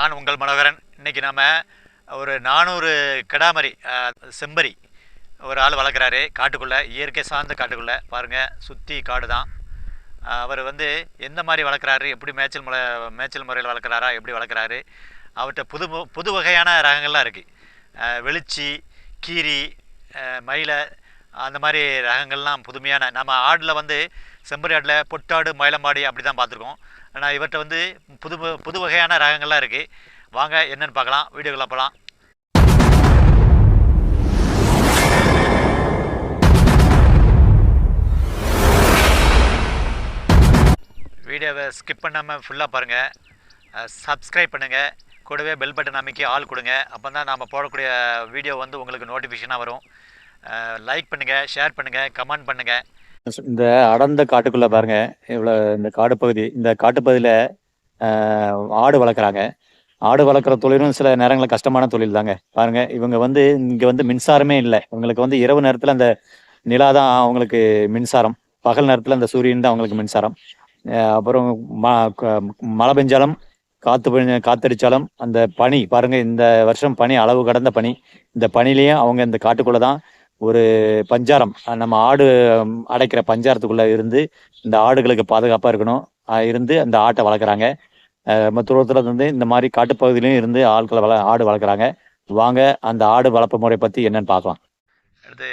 நான் உங்கள் மனோகரன். இன்றைக்கி நாம் ஒரு நானூறு கிடாமரி செம்பரி ஒரு ஆள் வளர்க்குறாரு. காட்டுக்குள்ளே இயற்கை சார்ந்த காட்டுக்குள்ளே. பாருங்கள் சுற்றி காடு தான். அவர் வந்து எந்த மாதிரி வளர்க்குறாரு? எப்படி மேய்ச்சல் முறை மேய்ச்சல் முறையில் வளர்க்குறாரா? எப்படி வளர்க்குறாரு? அவர்கிட்ட புது புது வகையான ரகங்கள்லாம் இருக்குது வெளிச்சி கீரி மயிலை அந்த மாதிரி ரகங்கள்லாம் புதுமையான. நம்ம ஆடில் வந்து செம்பரி ஆடில் பொட்டாடு மயிலம்பாடி அப்படி தான் பார்த்துருக்கோம். ஆனால் இவர்கிட்ட வந்து புது புது வகையான ரகங்கள்லாம் இருக்குது வாங்க என்னன்னு பார்க்கலாம். வீடியோக்களை போகலாம் வீடியோவை ஸ்கிப் பண்ணாமல் ஃபுல்லாக பாருங்கள் சப்ஸ்கிரைப் பண்ணுங்கள் கூடவே பெல் பட்டன் அமைக்கி ஆள் கொடுங்க. அப்போ தான் நாம் போடக்கூடிய வீடியோ வந்து உங்களுக்கு நோட்டிஃபிகேஷனாக வரும். லைக் பண்ணுங்கள் ஷேர் பண்ணுங்கள் கமெண்ட் பண்ணுங்கள் இந்த அடர்ந்த காட்டுக்குள்ள பாருங்க. இவ்வளோ இந்த காடு பகுதி இந்த காட்டுப்பகுதியில் ஆடு வளர்க்குறாங்க. ஆடு வளர்க்குற தொழிலும் சில நேரங்களில் கஷ்டமான தொழில் தாங்க. பாருங்க இவங்க வந்து இங்கே வந்து மின்சாரமே இல்லை. இவங்களுக்கு வந்து இரவு நேரத்தில் அந்த நிலா தான் அவங்களுக்கு மின்சாரம். பகல் நேரத்தில் அந்த சூரியன் தான் அவங்களுக்கு மின்சாரம். அப்புறம் ம மழை பெஞ்சாலும் காற்று பெஞ்ச- காத்தடிச்சாலும் அந்த பனி பாருங்க இந்த வருஷம் பனி அளவு கடந்த பனி. இந்த பனிலையும் அவங்க இந்த காட்டுக்குள்ளே தான் ஒரு பஞ்சாரம். நம்ம ஆடு அடைக்கிற பஞ்சாரத்துக்குள்ள இருந்து இந்த ஆடுகளுக்கு பாதுகாப்பாக இருக்கணும். இருந்து அந்த ஆட்டை வளர்க்குறாங்க. நம்ம தூரத்துல வந்து இந்த மாதிரி காட்டுப்பகுதியிலையும் இருந்து ஆட்களை வள ஆடு வளர்க்குறாங்க. வாங்க அந்த ஆடு வளர்ப்பு முறை பற்றி என்னன்னு பார்க்கலாம். அடுத்து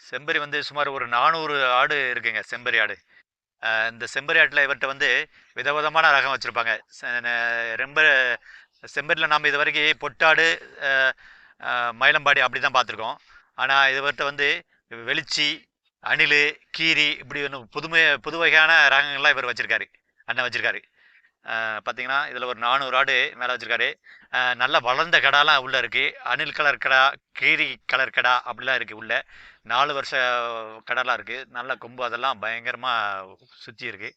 செம்பரி வந்து சுமார் ஒரு நானூறு ஆடு இருக்குங்க செம்பரி ஆடு. இந்த செம்பரி ஆட்டில் இவர்கிட்ட வந்து விதவிதமான ரகம் வச்சுருப்பாங்க. ரொம்ப செம்பரியில் நாம் இது வரைக்கும் பொட்டாடு மயிலம்பாடி அப்படி தான் பார்த்துருக்கோம். ஆனால் இதுவர்கிட்ட வந்து வெளிச்சி அணில் கீரி இப்படி ஒன்று புதுமை புது வகையான ரகங்கள்லாம் இவர் வச்சுருக்காரு. அண்ணன் வச்சுருக்காரு. பார்த்தீங்கன்னா இதில் ஒரு நானூறு ஆடு மேலே வச்சுருக்காரு. நல்ல வளர்ந்த கடாலாம் உள்ளே இருக்குது அணில் கலர் கடா கீரி கலர் கடா அப்படிலாம் இருக்குது உள்ளே. நாலு வருஷ கடலாம் இருக்குது நல்ல கொம்பு அதெல்லாம் பயங்கரமாக சுற்றி இருக்குது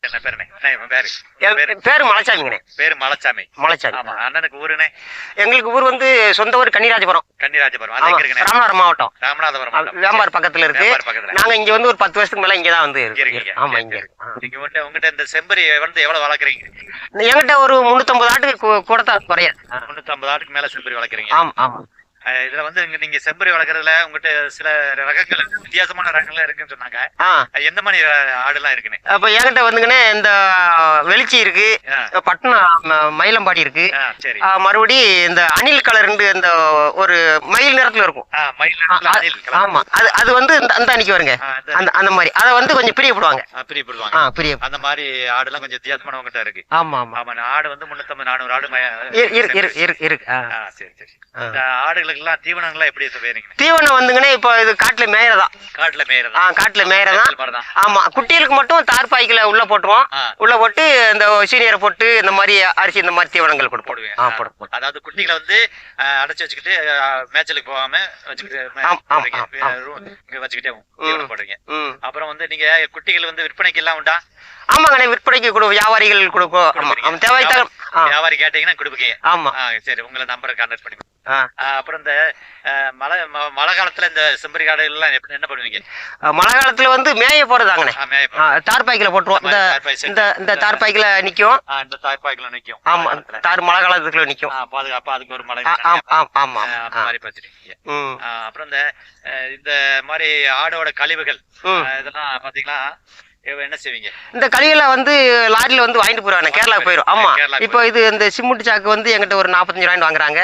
என்ன பேருண்ணே பேரு? என் பேரு? மலைச்சாமிங்கண்ணே. பேரு மலைச்சாமி. மலைச்சாமி. ஆமா அண்ணனுக்கு ஊருண்ணே எங்களுக்கு ஊர் வந்து சொந்த ஊர் கன்னிராஜபுரம். கன்னிராஜபுரம். ராமநாதபுரம் மாவட்டம். ராமநாதபுரம். வேம்பார் பக்கத்துல இருக்கு. நாங்க இங்க வந்து ஒரு பத்து வருஷத்துக்கு மேல இங்கதான் வந்து இருக்கீங்க. இருக்கு. ஆமா இங்க. இருக்கு. வந்து உங்ககிட்ட இந்த செம்பரி வந்து எவ்வளவு வளர்க்குறீங்க? என்கிட்ட ஒரு முன்னூத்தம்பது ஆட்டுக்கு கூ- கூட தான் குறைய முன்னூத்தி ஆட்டுக்கு மேல செம்பரி வளர்க்குறீங்க. ஆமா ஆமா. இதுல வந்து நீங்க செம்பரி வளர்க்குறதுல உங்ககிட்ட சில ரகங்கள் வித்தியாசமான ரகங்கள் இருக்குன்னு சொன்னாங்க. எந்த மாதிரி அஹ், ஆடுலாம் இருக்குன்னு? அப்ப என்கிட்ட வந்துங்கண்ணே இந்த வெளிச்சி இருக்கு பட்டணம் மயிலம்பாடி இருக்கு. மறுபடி இந்த அணில் கலர் இந்த ஒரு மயில் நிறத்துல இருக்கும். ஆமா. அது அது வந்து அந்த அன்னைக்கு வருங்க. அந்த அந்த மாதிரி. அதை வந்து கொஞ்சம் பிரியப்படுவாங்க பிரியப்படுவாங்க பிரிய அந்த மாதிரி ஆடுலாம் கொஞ்சம் வித்தியாசமான உங்ககிட்ட இருக்கு. ஆமா ஆமா. ஆமா ஆடு வந்து முன்னூத்தம்பது நானூறு ஆடு இருக்கு இருக்கு இருக்கு சரி சரி. ஆடுகளுக்கு எல்லாம் தீவனங்கள்லாம் எப்படி வேறீங்க தீவனம் வந்துங்கண்ணே இப்போ இது காட்டுல மேயறதா காட்டுல ஆ மேயறதா காட்டுல மேயறதா மாதிரிதான் ஆமா குட்டிகளுக்கு மட்டும் தார்பாய்க்குல உள்ள போட்டுருவோம். ஆ. உள்ள போட்டு இந்த சீனியரை போட்டு இந்த மாதிரி அரிசி இந்த மாதிரி தீவனங்கள் கொடுப்போம். போடுவேன். ஆ ஆ. போடு போடு அதாவது குட்டிகளை வந்து அடைச்சு வச்சுக்கிட்டு மேய்ச்சலுக்கு போகாம வச்சுக்கிட்டு வச்சுக்கிட்டே ம் அப்புறம் வந்து நீங்க குட்டிகள் வந்து விற்பனைக்கு எல்லாம் உண்டா? ஆமாங்கண்ணே விற்பனைக்கு கொடு வியாபாரிகள் கொடுக்கும் ஆமா கொடுக்குறீங்க. ஆமா தேவை தக ஆ. வியாபாரி கேட்டீங்கன்னா கொடுப்பீங்க. ஆமா. சரி உங்களை நம்பரை கான்டாக்ட் பண்ணி அப்புறம் இந்த மழை மழை காலத்துல இந்த செம்பரி காடு எல்லாம் எப்படி என்ன பண்ணுவீங்க? மழை காலத்துல வந்து மேய போறதாங்கண்ணே தார்பாய்க்குல போட்டுருவோம். இந்த. இந்த இந்த தார்பாய்க்குல நிக்கும். ஆ, இந்த தாய்ப்பாய்க்குள்ள நிக்கும். ஆமா. தார் மழை காலத்துக்குள்ள நிக்கும். பாதுகாப்பா அதுக்கு ஒரு மழை ஆம் ஆம். மாதிரி ஆ, அப்புறம் இந்த இந்த மாதிரி ஆடோட கழிவுகள். இதெல்லாம் பாத்தீங்களா இவ என்ன செய்வீங்க? இந்த கழிவுல வந்து லாரில வந்து வாங்கிட்டு போயிருவாங்க கேரளா போயிடும் ஆமா. இப்போ இது இந்த சிமெண்ட் சாக்கு வந்து எங்கிட்ட ஒரு நாற்பத்தஞ்சு ரூபாய்க்கு வாங்குறாங்க.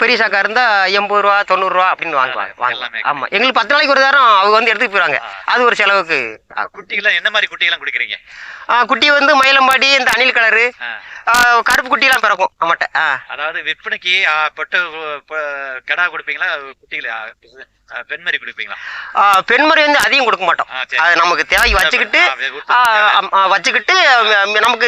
பெரிய சாக்கா இருந்தா எண்பது ரூபா தொண்ணூறு ரூபா அப்படின்னு வாங்குவாங்க. வாங்குவாங்க. ஆமா. எங்களுக்கு பத்து நாளைக்கு ஒரு தரம் அவங்க வந்து எடுத்துட்டு போயிருவாங்க. ஆ. அது ஒரு செலவுக்கு. ஆகும். குட்டிகள்லாம் என்ன மாதிரி குட்டிகள்லாம் குடிக்கிறீங்க? குட்டி வந்து மயிலம்பாடி இந்த அணில் கலரு கருப்பு குட்டிலாம் பிறக்கும் நம்மகிட்ட. ஆ. அதாவது விற்பனைக்கு பொட்டு கடா கொடுப்பீங்களா? குட்டிகளை பெண்மறி கொடுப்பீங்களா? பெண்மறி வந்து அதிகம் கொடுக்க மாட்டோம். அது நமக்கு தேவைக்கு வச்சுக்கிட்டு ஆம், வச்சுக்கிட்டு ம- நமக்கு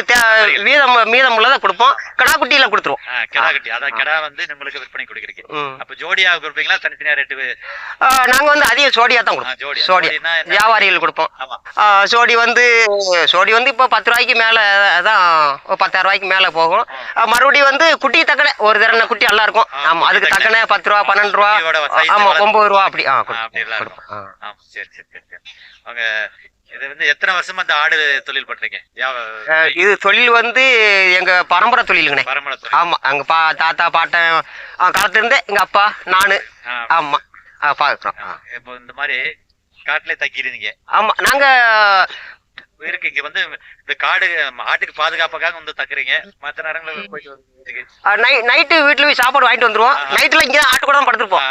மீதம் மீதம் உள்ளதை கொடுப்போம். கடா குட்டியில கொடுத்துருவோம் கிடா கட்டி அதான் கிடா வந்து நம்மளுக்கு விற்பனை கொடுக்குறீங்க ம். அப்ப ஜோடியா கொடுப்பீங்களா? தனித்தனியா ரேட்டு ஆ, நாங்க வந்து அதிக சோடியா தான் கொடுப்போம். ஜோடி சோடி. ஜோடினா என்ன? வியாபாரிகள் கொடுப்போம். ஆமா. சோடி வந்து சோடி வந்து இப்போ பத்து ரூபாய்க்கு மேலே தான் பத்தாயிரம் ரூபாய்க்கு மேலே போகும். மறுபடியும் வந்து குட்டி தக்கனை ஒரு தடவை குட்டி நல்லா இருக்கும். ஆ, ஆமாம் அதுக்கு தக்கனை பத்து ரூபா பன்னெண்டு ரூபா. வளர்ந்து- ஒம்பது ரூபா அப்படி ஆ கொடுப்போம். ஆமா சரி. அவங்க இது வந்து எத்தனை வருஷமா இந்த ஆடு தொழில் பண்றீங்க? இது தொழில் வந்து எங்க பரம்பரை தொழிலுங்கண்ணே. தொழில். ஆமா அங்க பா தாத்தா பாட்டன் காலத்துல இருந்தே எங்க அப்பா நானு. ஆமா. பாக்குறோம். இப்போ இந்த மாதிரி காட்டுல தக்கிடுறீங்க ஆமா நாங்க இருக்கு இங்க வந்து இந்த காடு ஆட்டுக்கு பாதுகாப்புக்காக வந்து தக்குறீங்க மத்த நேரங்களில் போயிட்டு நைட்டு வீட்டுல போய் சாப்பாடு வாங்கிட்டு வந்துருவோம். நைட்ல இங்க ஆட்டு கூட படுத்துருப்போம்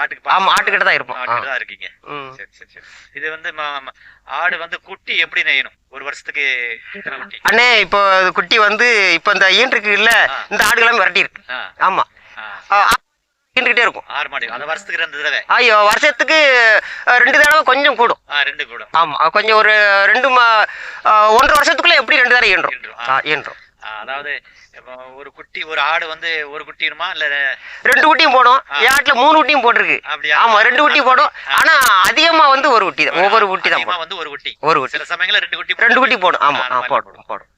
ஆட்டுக்கு ஆமா ஆட்டுக்கிட்ட தான் இருப்போம். தான் இருக்கீங்க. சரி சரி சரி. இது வந்து ஆடு வந்து குட்டி எப்படி நெய்யணும்? ஒரு வருஷத்துக்கு அண்ணே இப்போ குட்டி வந்து இப்போ இந்த ஈன் இருக்கு இல்ல. இந்த ஆடு எல்லாமே விரட்டி இருக்கு ஆமா ஈன்றுக்கிட்டே இருக்கும். ஆறு மாடு அந்த வருஷத்துக்கு ரெண்டு தடவை. ஐயோ வருஷத்துக்கு ரெண்டு தடவை கொஞ்சம் கூடும். ரெண்டு கூட ஆமா கொஞ்சம் ஒரு ரெண்டு ஒன்றரை வருஷத்துக்குள்ள எப்படி ரெண்டு தடவை ஈன்றோம் ஈன்றும். அதாவது ஒரு குட்டி ஒரு ஆடு வந்து ஒரு குட்டினுமா இல்ல ரெண்டு குட்டியும் போடும். ஆட்டுல மூணு குட்டியும் போட்டிருக்கு. அப்படியா? ஆமா ரெண்டு குட்டி போடும். ஆனா அதிகமா வந்து ஒரு குட்டி தான். ஒவ்வொரு குட்டி தான் வந்து ஒரு குட்டி. ஒரு குட்டி. சில சமயங்கள்ல ரெண்டு குட்டி ரெண்டு குட்டி போடும். ஆமா போடும் போடும்.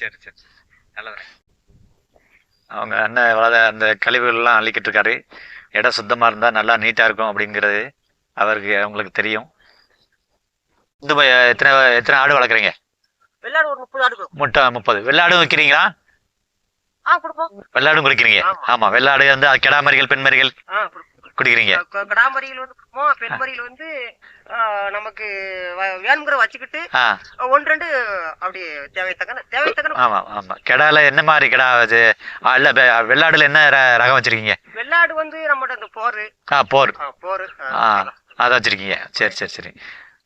சரி சரி. நல்லது. அவங்க அண்ணன் வளர அந்த கழிவுகள்லாம் அள்ளிக்கிட்டு இருக்காரு இடம் சுத்தமா இருந்தா நல்லா நீட்டா இருக்கும் அப்படிங்கிறது அவருக்கு அவங்களுக்கு தெரியும். இந்த எத்தனை எத்தனை ஆடு வளர்க்குறீங்க? முட்டை முப்பது. வெள்ளாடும் கொடுப்போம். வெள்ளாடும் குடிக்கிறீங்க. ஆமா. வெள்ளாடு வந்து ஆ கொடுப்போம். குடிக்கிறீங்க? க- கடாமரியில் வந்து பெண்மரியில் வந்து நமக்கு வேணுங்கிற வச்சுக்கிட்டு ஒன்று ரெண்டு அப்படி தேவை தக்கன தேவை தக்கன ஆமா ஆமா. கிடால என்ன மாதிரி கிடா அது? இல்ல வெள்ளாடுல என்ன ரகம் வச்சிருக்கீங்க? வெள்ளாடு வந்து நம்மகிட்ட அந்த போரு. ஆ போர். போரு. ஆ. அதை வச்சிருக்கீங்க. சரி சரி சரி.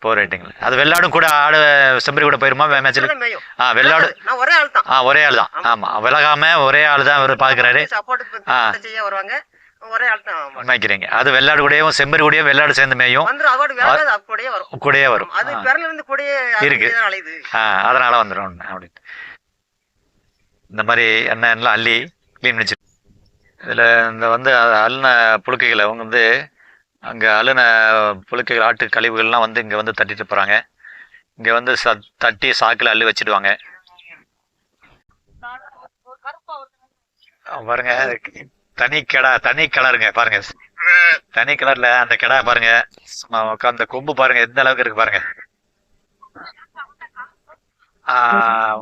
போர் ரைட்டுங்களா அது வெள்ளாடும் கூட ஆடு செம்பரி கூட போயிருமா? மேட்சில் அதான் ஆ வெள்ளாடு. நான் ஒரே ஆள் தான். ஆ ஒரே ஆள் தான். ஆமா. விலகாம ஒரே ஆள் தான் அவர் பாக்குறாரு. சப்போர்ட் ஆ. செய்ய வருவாங்க. ஒரே அது வெள்ளாடு கூடயும் செம்பரி கூடயும் வெள்ளாடு சேர்ந்து மேயும். கூடயே வரும். கூடயே வரும். அது இருக்கு. அதனால வந்துடும் அப்படின்னு. இந்த மாதிரி எண்ணெய் அள்ளி க்ளீன் வச்சு இதில் இந்த வந்து அ- அள்ளின புழுக்கைகளை அவங்க வந்து அங்கே அள்ளின புழுக்கைகள் ஆட்டு கழிவுகள்லாம் வந்து இங்கே வந்து தட்டிட்டு போகிறாங்க இங்கே வந்து ச தட்டி சாக்கில் அள்ளி வச்சிடுவாங்க. பாருங்க. தனி கிடா தனி கலருங்க பாருங்க. தனி கலர்ல அந்த கிடா பாருங்க. சும்மா உட்கார்ந்த கொம்பு பாருங்க எந்த அளவுக்கு இருக்கு பாருங்க.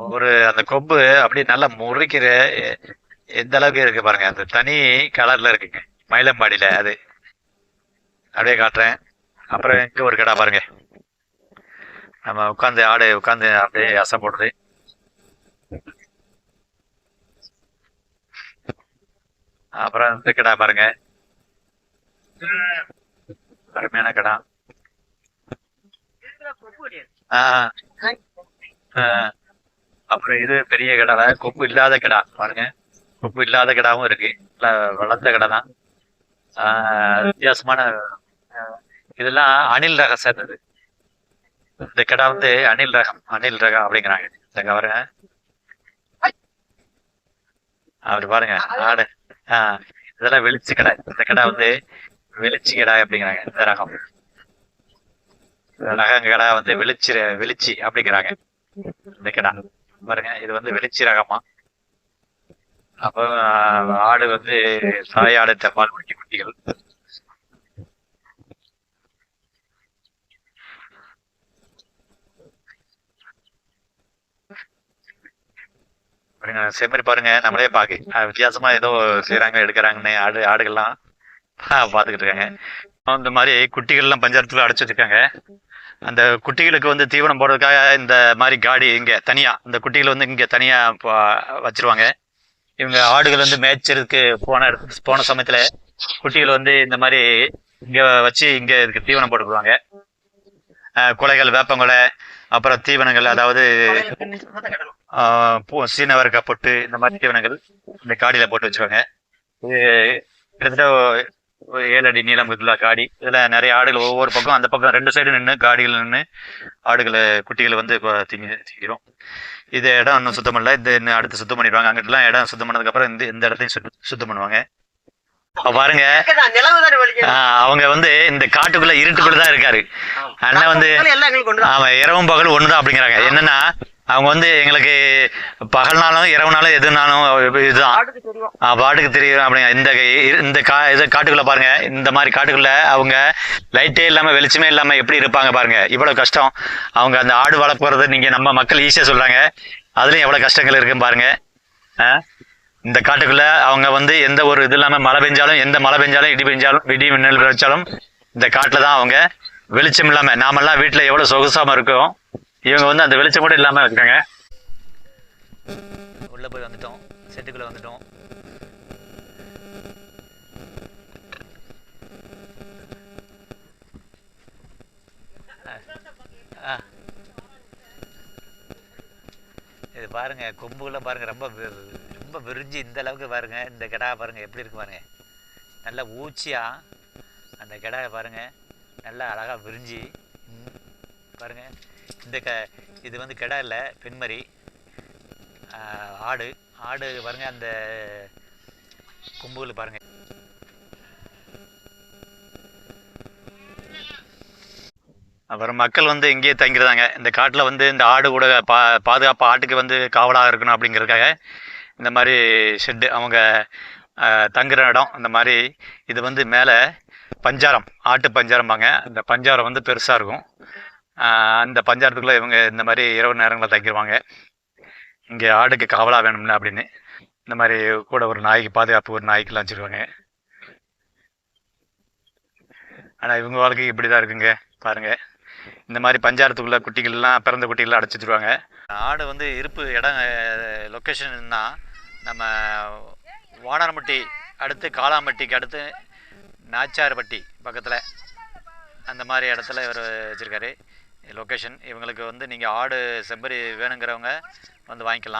ஒரு அந்த கொம்பு அப்படியே நல்லா முறிக்கிற எ- எந்த அளவுக்கு இருக்கு பாருங்க. அந்த தனி கலர்ல இருக்குங்க மயிலம்பாடியில அது. அப்படியே காட்டுறேன். அப்புறம் இங்க ஒரு கிடா பாருங்க. நம்ம உட்காந்து ஆடு உட்காந்து அப்படியே அசை போடுறது அப்புறம் இந்த கடா பாருங்க. அருமையான கடா. அப்புறம் இது பெரிய கடை கொப்பு இல்லாத கடா. பாருங்க. கொப்பு இல்லாத கடாவும் இருக்கு. வளர்ந்த கடை தான். வித்தியாசமான இதெல்லாம் அணில் ரகம் சேர்ந்தது இந்த கடை வந்து அணில் ரகம் அணில் ரகம் அப்படிங்கிறாங்க. இந்த அப்படி பாருங்க ஆடு. ஆஹ் இதெல்லாம் வெளிச்சு கடை. இந்த கடை வந்து வெளிச்சு கடை அப்படிங்கிறாங்க. இந்த ரகம். ரகங்க கடை வந்து வெளிச்சு வெளிச்சி அப்படிங்கிறாங்க. இந்த கடை. பாருங்க இது வந்து வெளிச்சி ரகமா. அப்போ ஆடு வந்து தாயாடு தப்பால் குட்டி குட்டிகள். பாருங்க, செம்மறி பாருங்க நம்மளே பாக்கு வித்தியாசமா ஏதோ செய்யறாங்க எடுக்கிறாங்கன்னு ஆடு ஆடுகள்லாம் பாத்துக்கிட்டு இருக்காங்க. இந்த மாதிரி குட்டிகள்லாம் பஞ்சாயத்துல அடைச்சு வச்சிருக்காங்க அந்த குட்டிகளுக்கு வந்து தீவனம் போடுறதுக்காக இந்த மாதிரி காடி இங்க தனியா இந்த குட்டிகள் வந்து இங்க தனியா வச்சிருவாங்க. இவங்க ஆடுகள் வந்து மேய்ச்சலுக்கு போன போன சமயத்துல குட்டிகள் வந்து இந்த மாதிரி இங்க வச்சு இங்க இதுக்கு தீவனம் போட்டுக்குவாங்க குலைகள் வேப்பங்குலை அப்புறம் தீவனங்கள் அதாவது ஆஹ் பூ- பொட்டு இந்த மாதிரி தீவனங்கள் இந்த காடியில போட்டு வச்சிருவாங்க. இது கிட்டத்தட்ட ஏழு அடி நீளம் இருக்குல்ல காடி. இதில் நிறைய ஆடுகள் ஒவ்வொரு பக்கம் அந்த பக்கம் ரெண்டு சைடு நின்று காடிகள் நின்று ஆடுகளை குட்டிகளை வந்து திங்க திங்கிறோம். இது இடம் இன்னும் சுத்தம் பண்ணல. இந்த அடுத்து சுத்தம் பண்ணிடுவாங்க. அங்கிட்டலாம் இடம் சுத்தம் பண்ணதுக்கப்புறம் இந்த இந்த இடத்தையும் சுத்தம் சுத்தம் பண்ணுவாங்க. பாருங்க. ஆஹ் அவங்க வந்து இந்த காட்டுக்குள்ள இருட்டுக்குள்ள தான் இருக்காரு. அண்ணன் வந்து ஆமா இரவும் பகல் ஒண்ணுதான் அப்படிங்கிறாங்க. என்னன்னா அவங்க வந்து எங்களுக்கு பகல்னாலும் இரவுனாலும் எதுனாலும் இதுதான். பாட்டுக்கு தெரியும். அப்படிங்க. இந்த இந்த கா இது காட்டுக்குள்ள பாருங்க. இந்த மாதிரி காட்டுக்குள்ள அவங்க லைட்டே இல்லாம வெளிச்சமே இல்லாம எப்படி இருப்பாங்க பாருங்க. இவ்வளவு கஷ்டம். அவங்க அந்த ஆடு வளர்ப்புறது நீங்க நம்ம மக்கள் ஈஸியா சொல்றாங்க. அதுலயும் எவ்வளவு கஷ்டங்கள் இருக்குன்னு பாருங்க. ஆ? இந்த காட்டுக்குள்ள அவங்க வந்து எந்த ஒரு இது இல்லாமல் மழை பெஞ்சாலும் எந்த மழை பெஞ்சாலும் இடி பெஞ்சாலும் இடி மின்னல் வச்சாலும் இந்த காட்டில் தான் அவங்க வெளிச்சம் இல்லாமல் நாமெல்லாம் வீட்டில் எவ்வளோ சொகுசாமல் இருக்கோம் இவங்க வந்து அந்த வெளிச்சம் கூட இல்லாமல் இருக்காங்க. உள்ளே போய் வந்துட்டோம். செட்டுக்குள்ளே வந்துட்டோம். இது பாருங்க கொம்புகளை பாருங்க ரொம்ப ரொம்ப விரிஞ்சு இந்த அளவுக்கு பாருங்கள் இந்த கிடா பாருங்கள் எப்படி இருக்கு பாருங்கள் நல்லா ஊச்சியாக அந்த கிடாயை பாருங்கள் நல்லா அழகாக விரிஞ்சு. பாருங்கள் பாருங்க இந்த க இது வந்து கிடா இல்லை பெண்மரி. ஆடு ஆடு பாருங்கள் அந்த கொம்புகள் பாருங்கள் அப்புறம் மக்கள் வந்து இங்கேயே தங்கிருந்தாங்க. இந்த காட்டில் வந்து இந்த ஆடு கூட பா பாதுகாப்பு ஆட்டுக்கு வந்து காவலாக இருக்கணும் அப்படிங்கிறதுக்காக இந்த மாதிரி ஷெட்டு அவங்க தங்குற இடம் இந்த மாதிரி இது வந்து மேலே பஞ்சாரம் ஆட்டு பஞ்சாரம்பாங்க. அந்த பஞ்சாரம் வந்து பெருசாக இருக்கும். அந்த பஞ்சாரத்துக்குள்ளே இவங்க இந்த மாதிரி இரவு நேரங்களில் தங்கிடுவாங்க இங்கே ஆடுக்கு காவலாக வேணும்ல அப்படின்னு. இந்த மாதிரி கூட ஒரு நாய்க்கு பாதுகாப்பு ஒரு நாய்க்கெல்லாம் வச்சுருவாங்க. ஆனால் இவங்க வாழ்க்கை இப்படி தான் இருக்குங்க. பாருங்கள் இந்த மாதிரி பஞ்சாரத்துக்குள்ளே குட்டிகள்லாம் பிறந்த குட்டிகள்லாம் அடைச்சி வச்சிருவாங்க. ஆடு வந்து இருப்பு இடம் லொக்கேஷன்னா நம்ம வானரம்பட்டி அடுத்து காளாம்பட்டிக்கு அடுத்து நாச்சார்பட்டி பக்கத்தில். அந்த மாதிரி இடத்துல இவர் வச்சுருக்காரு. லொக்கேஷன் இவங்களுக்கு வந்து நீங்கள் ஆடு செம்பரி வேணுங்கிறவங்க வந்து வாங்கிக்கலாம்.